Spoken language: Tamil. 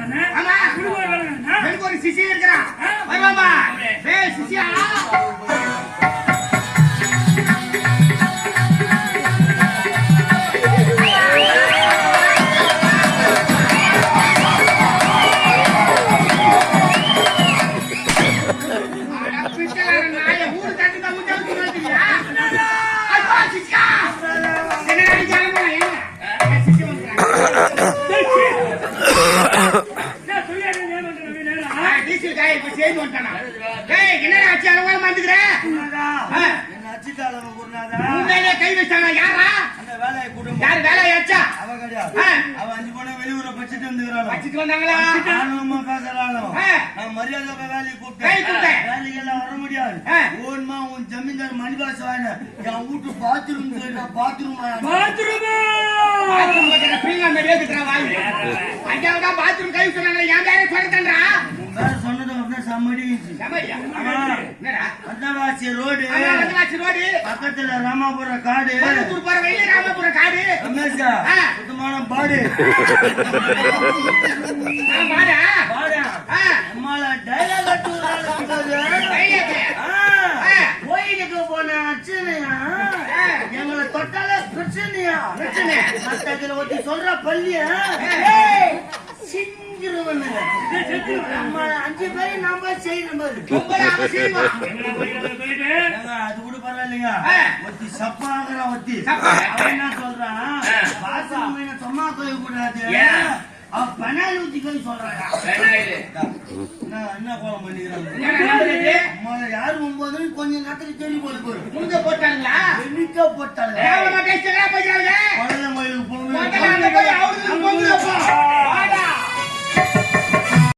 வேலைக்காரனா? ஆமா. குடும்ப வேலைக்காரனா? எனக்கு ஒரு சிசி இருக்கிறான். வருவாமா சிசியா இப்ப செய்து வந்துட்டானா? என்னடா ஆச்சு, மாந்துக்கிற? என்ன அச்சுட்டாளவன் குருநாதா? உண்மையிலே கை வச்சானா, யாரா? அந்த வேலையை குடும்பம். யார் வேலையாச்சா? அவ கிடையாது. ஆ. அவ அஞ்சு பொண்ணை வெளியூர்ல படிச்சுட்டு வந்துக்கிறாளோ. வச்சுட்டு வந்தாங்களா? ஆணவமா பேசுறாளோ. ஆ. நான் மரியாதை போய் வேலைக்கு வேலைக்கு கூப்பிட்டேன். வேலைக்கெல்லாம் வர முடியாது. ஆ. ஓடுமா, உன் ஜமீன்தார் மணிபாஸ் வாங்கின. என் வீட்டு bathroom வாங்கின. பாத்ரூமு! பாத்ரூம் பக்கத்துல பீங்கா மாதிரியே இருக்குடா வாய். அஞ்சாவதா பாத்ரூம் கை சொன்னாங்களே, என் பேரை சொல்லிட்டேன்டா. உன் பேர் என்னடா? வந்தவாசி ரோடு. ரோடு, பக்கத்துல ராமாபுரம் காடு. போற வழியில ராமபுரம் காடு. சுத்தமான பாடு. கோயிலுக்கு போன அச்சனையா. எங்களை தொட்டால பிரச்சனையா? பிரச்சனை. ஒத்தி சொல்ற பள்ளியா? சிங்கிருவனுங்க நம்ம அஞ்சு செய்யணும் பாரு ஏங்க, அது கூட பரவாயில்லைங்க ஆ. ஒத்தி சப்பாங்கிற ஒத்தி சப்பா. அவன் என்ன சொல்றான். பாசம் சும்மா போய் கூடாது? அவன் பெனாலி ஊத்தி போய் சொல்றாங்க பெனாயிலு. என்ன கோலம் பண்ணிக்கிறாங்க என்னடா நடந்தது? அம்மால யாரு ஒன்பது கொஞ்ச நேரத்துக்கு தேடி போட்டு போயிரு முங்க போட்டாங்களா? போட்டாங்க